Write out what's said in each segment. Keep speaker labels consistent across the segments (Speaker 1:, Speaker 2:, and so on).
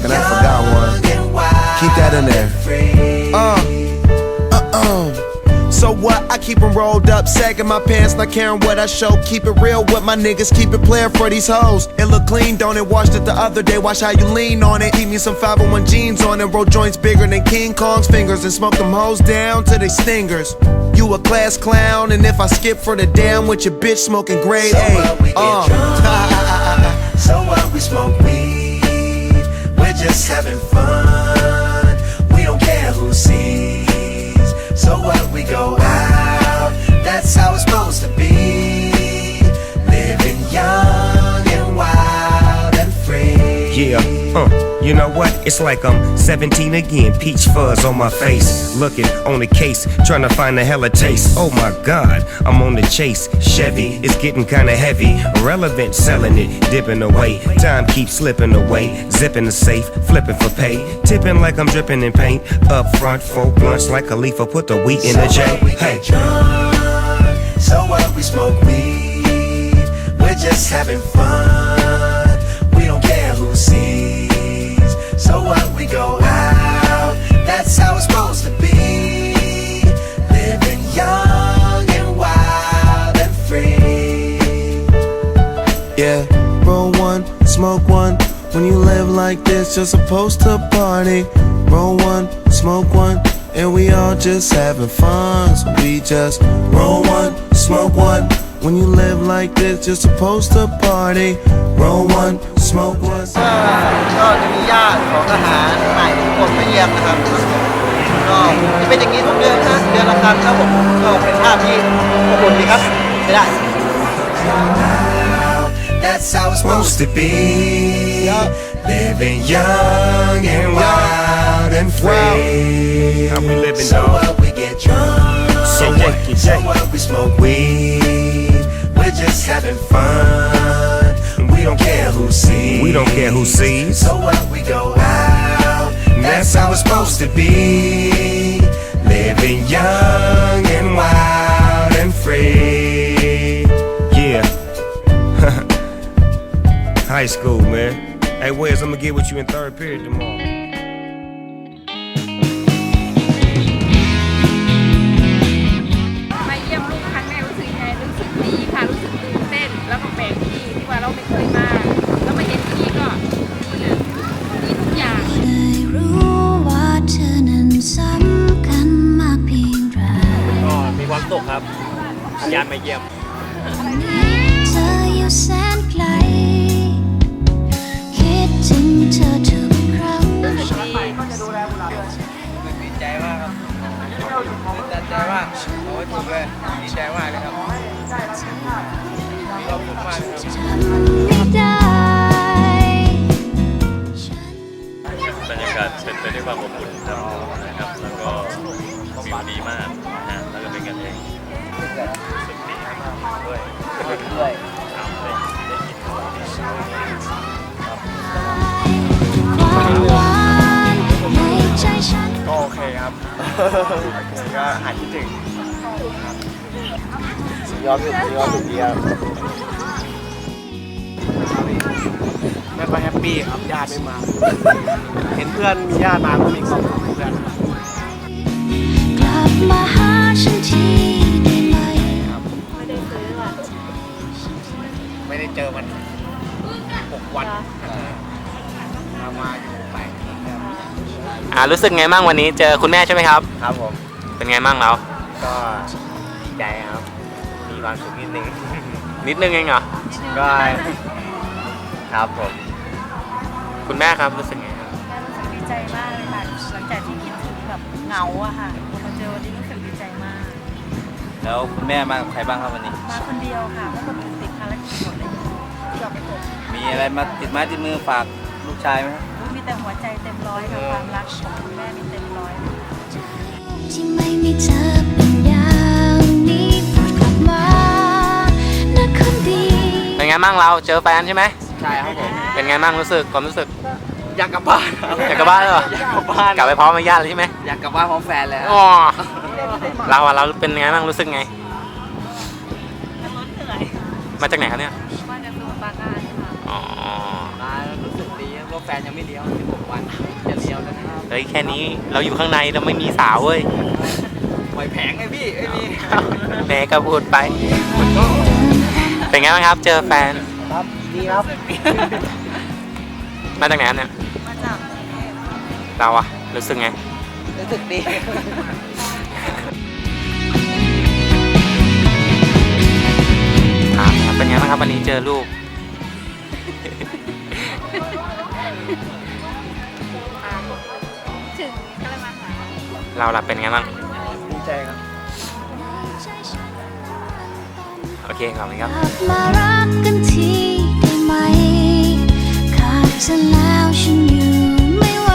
Speaker 1: and I forgot one. Keep that in there. Uh, uh, uh. So what? I keep keep 'em rolled up, sagging my pants, not caring what I show. Keep it real with my niggas, keep it playing for these hoes. It look clean, don't it? Washed it the other day, watch how you lean on it. Keep me some 501 jeans on and roll joints bigger than King Kong's fingers, and smoke them hoes down to they stingers. You a class clown, and if I skip for the damn with your bitch smoking grade
Speaker 2: So
Speaker 1: A.
Speaker 2: what we get
Speaker 1: Uh.
Speaker 3: Yeah, uh, you know what? It's like I'm 17 again, peach fuzz on my face. Looking on the case, trying to find a hella taste. Oh my god, I'm on the chase. Chevy, it's getting kinda heavy. Irrelevant, selling it, dipping away. Time keeps slipping away. Zipping the safe, flipping for pay. Tipping like I'm dripping in paint. Up front, four blunts like a leaf, put the wheat in the
Speaker 2: So
Speaker 3: J. Hey.
Speaker 2: drunk, so what we smoke weed. We're just having fun.
Speaker 1: like this, you're supposed to party. Roll one, smoke one, and we all just having fun. So we just roll one, smoke one. When you live like this, you're supposed to party. Roll one, smoke one.
Speaker 4: ก็จะมีญาติของทหารใหม่ทุกคนมาเยี่ยมนะครับก็จะเป็นอย่างนี้ทุกเดือนนะเดือนละครั้งครับผมก็เป็นภาพที่อบอุ่นดีครับไม่ได้
Speaker 2: That's how it's supposed to be. Living young and wild and free.
Speaker 3: How we living,
Speaker 2: So
Speaker 3: dog?
Speaker 2: what we get drunk.
Speaker 3: So what?
Speaker 2: So what we smoke weed. We're just having fun. We don't care who sees.
Speaker 3: We don't care who sees.
Speaker 2: So what we go out. That's how it's supposed to be. Living young and wild and free.
Speaker 3: Yeah. High school, man. Hey, Wes, I'm gonna get with you in third period tomorrow.
Speaker 5: ม ดี
Speaker 4: ใจมากโอ้ยถูกเลยดีใจมากเลยครับมีความสุขมากเลยครับ
Speaker 6: บรรยากาศเป็นไปด้วยความอบอุ่นนะครับ แล้วก็วิวดีมากนะฮะแล้วก็เป็นกันเองสึกดีมากด้วย
Speaker 4: ด้วย
Speaker 6: ครับได้ได้ยิน
Speaker 7: ควา
Speaker 4: ก็หายคิดถึงยอมอยู่ยอมสุดเดีครับไม่ก็แฮปปี้ครับญาติไม่มา เห็นเพื่อนมีญาติมาก็มีความสุขเพื่อน
Speaker 7: กลับมาหาฉันทีา
Speaker 8: รู้สึกไงบ้างวันนี้เจอคุณแม่ใช่ไหมครับ
Speaker 4: ครับผม
Speaker 8: เป็นไงบ้างเรา
Speaker 4: ก็ดีใจครับ มีความสุขนิดนึง
Speaker 8: นิดนึงเองเหรอ
Speaker 4: ก็ ครับผม
Speaker 8: คุณแม่ครับรู้สึกไงครับ
Speaker 5: รู้สึกดีใจมากเลยค่ะ หลังจากที่คิดถึงแบบเหงาอะค่ะพอมาเจอวันนี้รู้สึกดีใจมาก
Speaker 6: แล้วคุณแม่มากับใครบ้างครับวันนี้
Speaker 5: มาคนเดียวค่ะเพราะคนอื่นติดภารกิจหมดเลยที่เราไปตก
Speaker 6: มีอะไรมาติดไม้ติดมือฝากลูกชายไหม
Speaker 5: มี แต่หัวใจเต็มร้อยค่ะความรักของคุณแม่มีเต็มร้อย
Speaker 7: ที่ไม่มีเธอเป็นอย่างนี้โปรดกลับมานะคนดี
Speaker 8: เป็นไงบ้างเราเจอแฟนใช่ไหม
Speaker 4: ใช่ครับผม
Speaker 8: เป็นไงบ้างรู้สึกความรู้สึก
Speaker 4: อยากกลับบ้านครับ
Speaker 8: อยากกลับบ้านเลยเหรอ
Speaker 4: อยากกลับบ้าน
Speaker 8: กลับไปพร้อมกับญาติเลยใช่ไหม
Speaker 4: อยากกลับบ้านพร้อมแฟนเลยครับ
Speaker 8: อ๋อเราอะเราเป็นไงบ้างรู้สึกไง
Speaker 5: มันเหนื่อย
Speaker 8: มาจากไหนครับเนี่ย
Speaker 5: ว่าจะดูปาการค่ะ
Speaker 8: อ๋อ
Speaker 4: มารู้สึกดีครับ
Speaker 9: แฟนยังไม่เลี้ยว16วันจะเลี้ยวแล้วนะครับ
Speaker 8: เฮ้ยแค่นี้เราอยู่ข้างในเราไม่มีสาวเว้ย
Speaker 9: ปล่อยแผงไงพี่ไม่มี
Speaker 8: แม่ก็พูดไป เป็นไงบ้างครับ เจอแฟน
Speaker 9: ครับดีครับ
Speaker 8: มาจากไหนครับเนี่ย
Speaker 10: มาจาก
Speaker 8: เราอะรู้สึกไง
Speaker 9: รู้สึกดี
Speaker 8: ถามครับเป็นไงบ้างครับวันนี้เจอลูก
Speaker 10: เรา
Speaker 8: ล่ะเป็นไงบ้าง
Speaker 9: ดีใจครับ
Speaker 8: โอเคขอบคุณครับ
Speaker 7: กลับมารักกันทีได้ไหม ขาดเธอแล้วฉันอยู่ไม่ไหว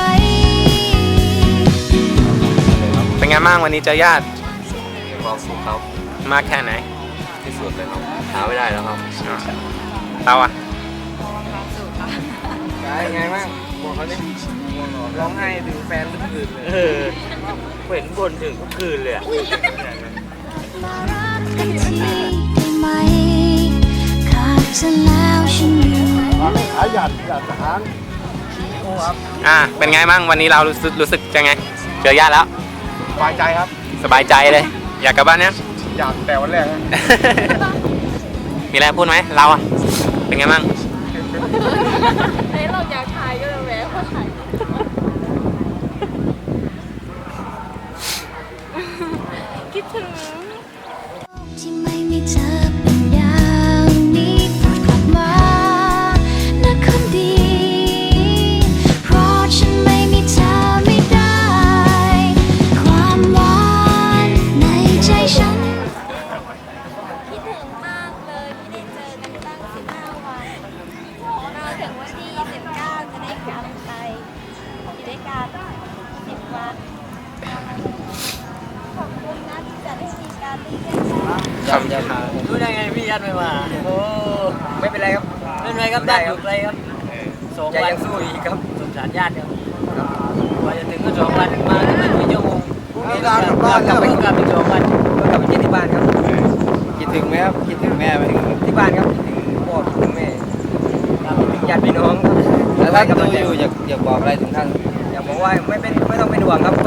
Speaker 8: เป็นไงบ้างวันนี้เจอญาติ
Speaker 11: ความสุขครับ
Speaker 8: มากแค่ไหน
Speaker 11: ที่สุดเลยครับหาไม่ได้แล้วครับ
Speaker 8: เราอะ
Speaker 9: ไงบ้างบอกเขาดิร้องไห้ดูแฟนทุกคืนเลย
Speaker 8: เออเห็นบนถึงทุกคืนเลยอะ
Speaker 7: มารักกันทีได้ไหมขาดเธอแล้วฉันอยู่ไม่ไหว
Speaker 8: อะเป็นไงบ้างวันนี้เรารู้สึกรู้สึกจะไง เจอญาติแล้ว
Speaker 9: สบายใจครับ
Speaker 8: สบายใจเลย อยากกลับบ้านเนี่ย
Speaker 9: อยากแต่วันแรกนะ
Speaker 8: มีอะไรพูดไหมเราอะเป็นไงบ้าง
Speaker 10: เฮ้ยเราอยากถ่ายก็เลยแวะมาถ่ายคิดถึง
Speaker 7: ด้ว
Speaker 12: ยกัน10วันขอบคุณนะที่จัดให้มีการเรียนรู้
Speaker 8: คำจะถาม
Speaker 9: รู้ได้ไงพี่ยัดไม่มาโอ้ไม่เป็นไรครับไม่เป็นไรครับได้อยู่ไรครับสองวันสู้อีกครับสงสารญาติครับกว่าจะถึงก็สองวันมาไม่กี่ชั่วโมงพรุ่งนี้กลับบ้านกลับไปกลับอีกสองวันก็กลับไปเจอที่บ้านครับคิดถึงไหมครับคิดถึงแม่ไหมที่บ้านครับคิดถึงพ่อคิดถึงแม่ครับคิดถึงญาติพี่น้องครับแล้วท่านดูอยู่อยากอยากบอกอะไรถึงท่าน ผมว่าไม่เป็นไม่ต้องเป็นห่วงครับ